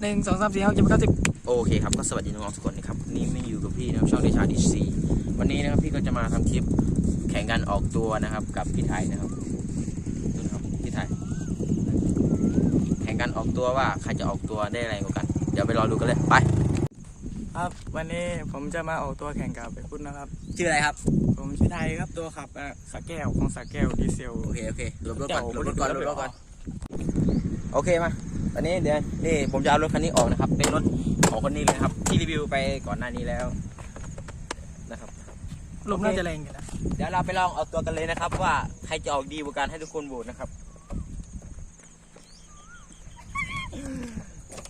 หนึ่งสองสามสี่ห้าหกเจ็ดแปดเก้าสิบโอเคครับก็สวัสดีน้องๆทุกคนนะครับวันนี่ไม่อยู่กับพี่นะครับช่องดิชาดิซีวันนี้นะครับพี่ก็จะมาทำคลิปแข่งกันออกตัวนะครับกับพี่ไทยนะครับดูนะครับพี่ไทยแข่งกันออกตัวว่าใครจะออกตัวได้แรงกว่ากัน เดี๋ยวไปรอดูกันเลยไป ครับวันนี้ผมจะมาออกตัวแข่งกับไปพุทธนะครับ ชื่ออะไรครับ ผมชื่อไทยครับตัวขับอะสาแก้วของสาแก้วดีเซลโอเคโอเคหลบรถก่อนเดี๋หลยวบรถก่อนหเดี๋ลยวบรถก่อนโอเคมา ตอนนี้เดี๋ยวนี่ผมจะเอารถคันนี้ออกนะครับ เป็นรถของคนนี้เลยนะครับ ที่รีวิวไปก่อนหน้านี้แล้วนะครับลมน่าจะแรงอยู่นะเดี๋ยวเราไปลองเอาตัวกันเลยนะครับ ว่าใครจะออกดีกว่ากันให้ทุกคนโหวตนะครับ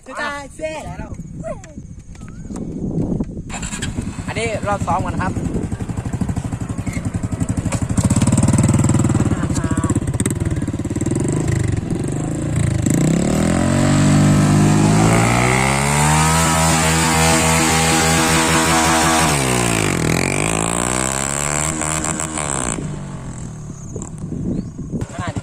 จะตายเซ่แล้วอันนี้รอบซ้อมกันนะครับ ข้างหน้าดิ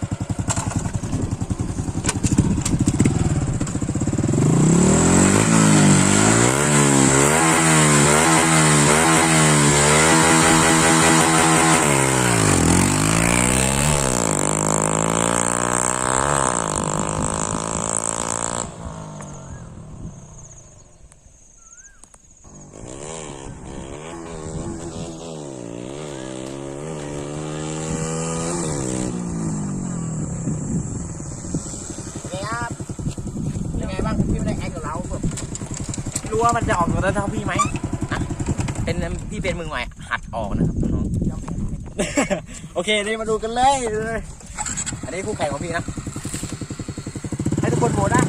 เป็นไงครับเป็นไงบ้างพี่ไม่ได้แอคกับเราแบบ รู้ว่ามันจะออกตัวได้เท่าพี่ไหมอะเป็นพี่เป็นมือใหม่หัดออกนะครับน้องโอเคนี่มาดูกันเลยเลยอันนี้คู่แข่งของพี่นะ ให้ทุกคนโหวตนะ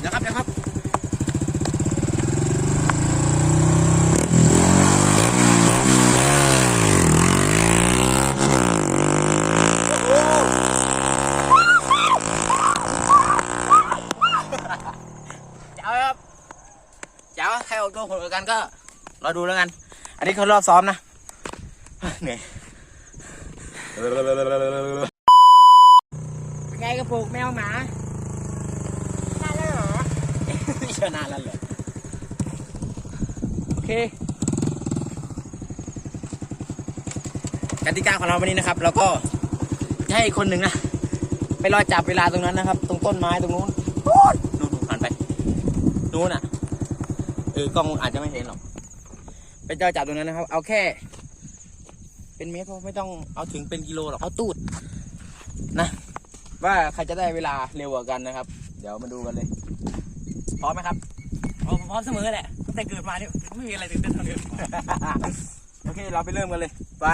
เดี๋ยวครับเดี๋ยวครับ เจ้าครับเจ้าใครออกตัวคนละกันก็ รอดูแล้วกัน อันนี้เขารอบซ้อมนะเหนื่อยเป็นไงกระปุกแมวหมานาแล้วเหรอไม่ใช่นานแล้วเหรอโอเคกติกาของเราวันนี้นะครับ เราก็จะให้อีกคนหนึ่งนะ ไปรอจับเวลาตรงนั้นนะครับ ตรงต้นไม้ตรงนู้นนู่นนู่นผ่านไป นู้นอะเออกล้องอาจจะไม่เห็นหรอก เป็นเจ้าจับตรงนั้นนะครับ เอาแค่ เป็นเมตรพอไม่ต้องเอาถึงเป็นกิโลหรอกเอาตูดนะ ว่าใครจะได้เวลาเร็วกว่ากันนะครับ เดี๋ยวมาดูกันเลยพร้อมไหมครับผมพร้อมเสมอแหละตั้งแต่เกิดมาเนี่ยไม่มีอะไรตื่นเต้นเท่านี้โอเคเราไปเริ่มกันเลยไป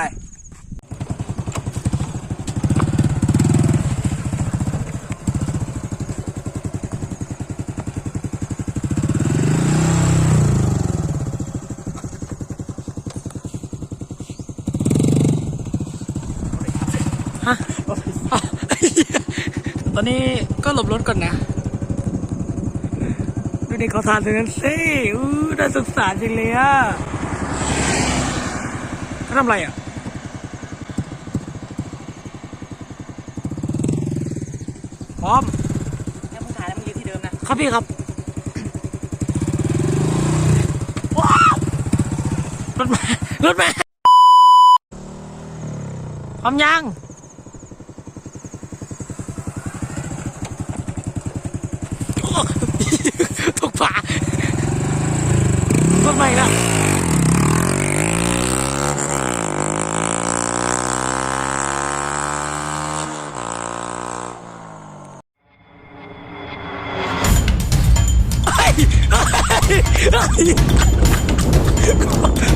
อนนี้ก็หลบรถก่อนนะ ดูเด็กเขาทานตรงนั้นสิอู้น่าสงสารจริงเลยอะเขาทำอะไรอะพร้อมเนี่ยมึงถ่ายแล้วมึงยืนที่เดิมนะ ครับพี่ครับว้าวรถมารถมาพร้อมยัง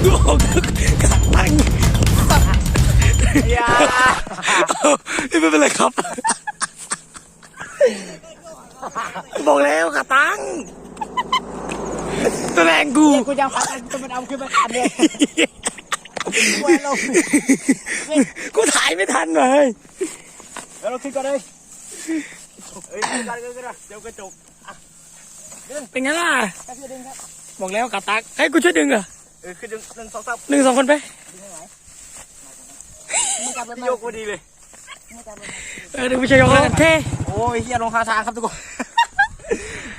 ดูออกกระตังอย่าไม่เป็นไรครับ บอกแล้วกระตังตัวแรงกูกูจะพักจะมันเอาขึ้นมาขันเลยกูถ่ายไม่ทันเลยแล้วเราขึ้นก่อนเลยเอ้ยขึ้นก่อนขึ้นก่อนเดี๋ยวกระจกเป็นไงล่ะ แค่เพื่อดึงครับบอกแล้วกาตักให้กูช่วยดึงเหรอเออคือหนึ่งหนึ่งสองสามหนึ่งสองคนไปโยกพอดีเลยเออดึงไปช่วยยกแล้วกันเท่โอ้ยเฮียลงคาทางครับทุกคน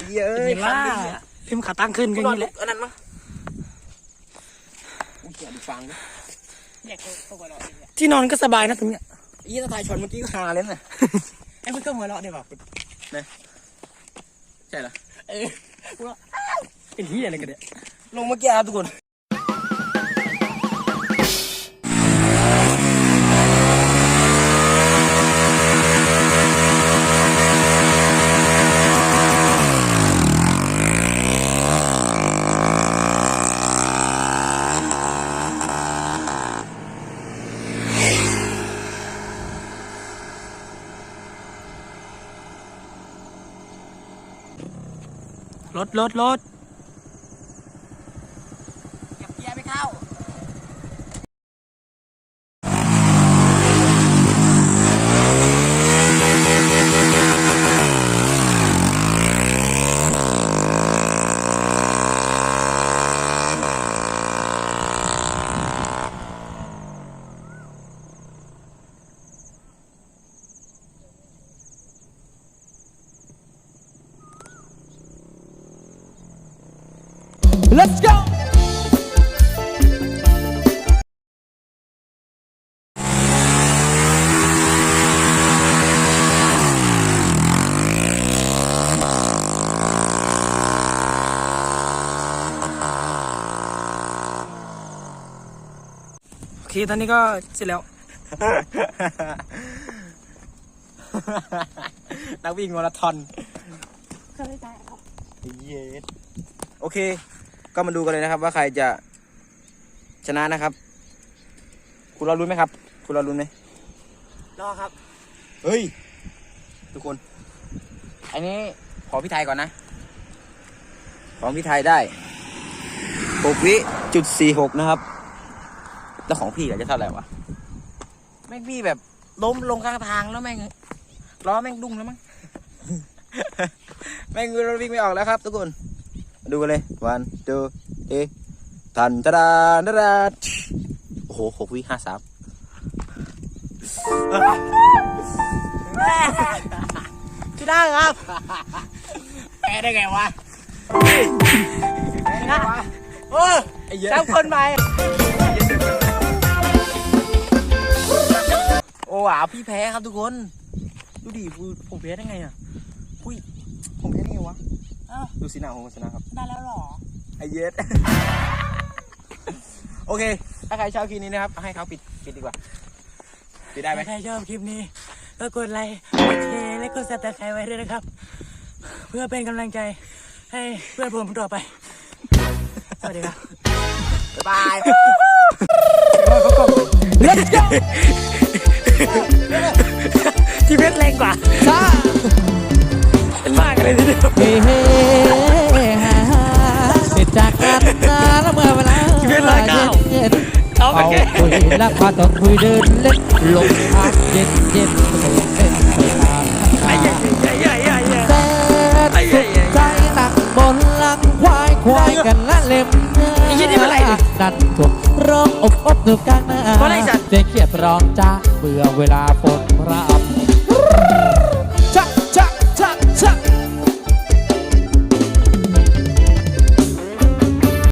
เฮียเอ้ยเห็นว่าทิมขาตั้งขึ้นกูกันนอนนี่แหละอันนั้นมั้งอุ้ยเฮียดูฟังดิที่นอนก็สบายนะตรงเนี้ยเฮียตาทายชนเมื่อกี้ก็ฮาเลยน่ะไอ้มึงก็หัวเราะได้ป่ะใช่เหรอเออเป็นที่อะไรกันเนี่ยลงเมื่อกี้ครับทุกคนรถรถรถ เก็บเกียร์ไม่เข้า Let's go! โอเคตอนนี้ก็เสร็จแล้ว นักวิ่งมาราธอน เย็ดโอเค ก็มาดูกันเลยนะครับ ว่าใครจะชนะนะครับ คุณรอรุ้นไหมครับ คุณรอรุ้นไหมรอครับ เฮ้ย ทุกคน อันนี้ขอพี่ไทยก่อนนะ ของพี่ไทยได้หกวิจุดสี่หกนะครับ แล้วของพี่อะจะเท่าไหร่วะแม่งพี่แบบล้มลงข้างทางแล้วแม่งล้อแม่งดุ้งแล้วมั้ง แม่งรถวิ่งไม่ออกแล้วครับ ทุกคนมา ดูกันเลยวันเจอเอทันตะดานตะดาโอ้โหหกวิห้าสามที่ได้ครับแพ้ได้ไงวะโอ้ไอ้เยเจ้าคนใหม่โอ้หาพี่แพ้ครับทุกคน ดูดิผมผมแพ้ได้ไงอะอุ้ยผมแพ้ได้ไงวะ อ้าวดูสีหน้าผมชนะครับได้แล้วหรอ ไอเย็ดโอเค ถ้าใครชอบคลิปนี้นะครับ ให้เขาปิดปิดดีกว่า ปิดได้ไหมถ้าใครชอบคลิปนี้ ก็กดไลค์กดแชร์และกดซับสไครต์ไว้ด้วยนะครับ เพื่อเป็นกำลังใจให้เพื่อนผมต่อไป สวัสดีครับบ๊ายบาย Let's go! ที่เพชรแรงกว่าซ่า เป็นมากกันเลยทีเดียว นเอาไปเอาแก้คุยแล้วพาต้อคุยเดินเล่นลมพัดเย็นเย็นๆก็ต้องเล่นไปตามไอ้ทางใหญ่ใหญ่ใหญ่ใหญ่ใหญ่แสนสุขใจหนักบนหลังควายควายกันละเล็มไอ้ยี่นี่มันอะไรเนี่ย ดันถูกร้องอบอบหนุกกลางหน้าเพราะอะไรสัตว์เจ๊เขียดร้องจ้าเบื่อเวลาฝนรับ